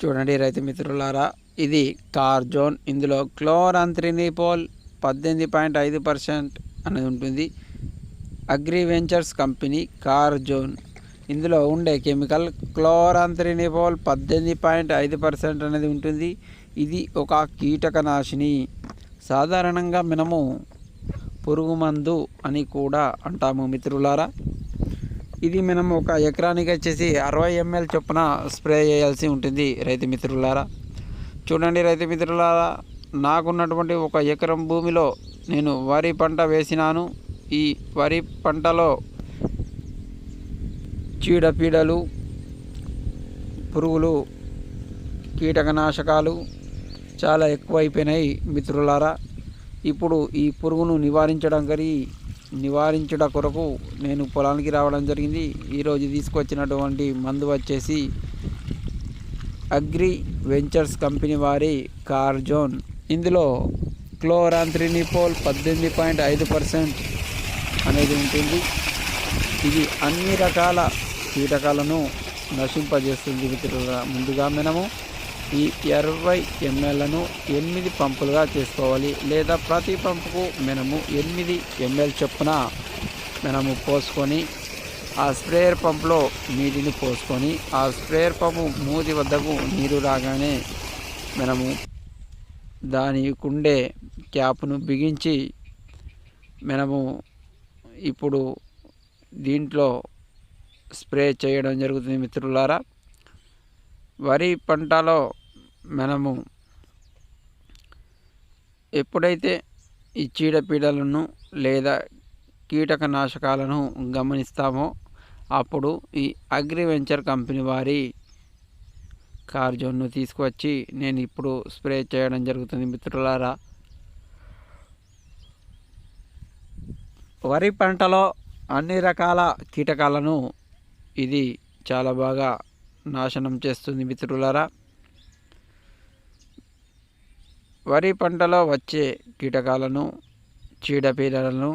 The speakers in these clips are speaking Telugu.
చూడండి రైతు మిత్రులారా ఇది కార్ జోన్. ఇందులో క్లోరాంత్రినిపోల్ పద్దెనిమిది పాయింట్ ఐదు పర్సెంట్ అనేది ఉంటుంది. Agri ventures company car zone. ఇందులో ఉండే కెమికల్ క్లోరాంత్రినిపోల్ పద్దెనిమిది పాయింట్ ఐదు పర్సెంట్ అనేది ఉంటుంది. ఇది ఒక కీటకనాశిని సాధారణంగా మనము పురుగు మందు అని కూడా అంటాము మిత్రులారా. ఇది మనం ఒక ఎకరానికి వచ్చేసి అరవై ఎంఎల్ చొప్పున స్ప్రే చేయాల్సి ఉంటుంది రైతు మిత్రులారా. చూడండి రైతు మిత్రులారా నాకున్నటువంటి ఒక ఎకరం భూమిలో నేను వరి పంట వేసినాను. ఈ వరి పంటలో చీడపీడలు పురుగులు కీటకనాశకాలు చాలా ఎక్కువైపోయినాయి మిత్రులారా. ఇప్పుడు ఈ పురుగును నివారించడం కరి నివారించుట కొరకు నేను పొలానికి రావడం జరిగింది. ఈరోజు తీసుకొచ్చినటువంటి మందు వచ్చేసి అగ్రి వెంచర్స్ కంపెనీ వారి కార్జోన్ ఇందులో క్లోరాంత్రినిపోల్ పద్దెనిమిది పాయింట్ ఐదు పర్సెంట్ అనేది ఉంటుంది. ఇది అన్ని రకాల కీటకాలను నశింపజేస్తుంది మిత్రులుగా ముందుగా మనము ఈ ఇరవై ఎంఎల్లను ఎనిమిది పంపులుగా చేసుకోవాలి లేదా ప్రతి పంపుకు మనము ఎనిమిది ఎంఎల్ చొప్పున మనము పోసుకొని ఆ స్ప్రేయర్ పంపులో నీటిని పోసుకొని ఆ స్ప్రేయర్ పంపు మూతి వద్దకు నీరు రాగానే మనము దాని కుండే క్యాప్ను బిగించి మనము ఇప్పుడు దీంట్లో స్ప్రే చేయడం జరుగుతుంది మిత్రులారా. వరి పంటలో మనము ఎప్పుడైతే ఈ చీడపీడలను లేదా కీటకనాశకాలను గమనిస్తామో అప్పుడు ఈ అగ్రివెంచర్ కంపెనీ వారి కార్జోన్ను తీసుకువచ్చి నేను ఇప్పుడు స్ప్రే చేయడం జరుగుతుంది మిత్రులారా. వరి పంటలో అన్ని రకాల కీటకాలను ఇది చాలా బాగా నాశనం చేస్తుంది మిత్రులారా. వరి పంటలో వచ్చే కీటకాలను చీడపీడలను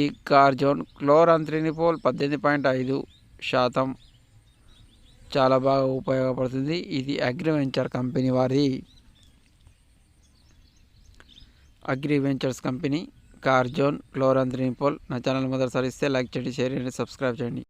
ఈ కార్జోన్ క్లోరాంత్రినిపోల్ పద్దెనిమిది పాయింట్ ఐదు శాతం చాలా బాగా ఉపయోగపడుతుంది. ఇది అగ్రివెంచర్ కంపెనీ వారి అగ్రివెంచర్స్ కంపెనీ కార్జోన్ క్లోరంత్రినిపోల్ నా ఛానల్ మొదటిసారి ఇస్తే లైక్ చేయండి షేర్ చేయండి సబ్స్క్రైబ్ చేయండి.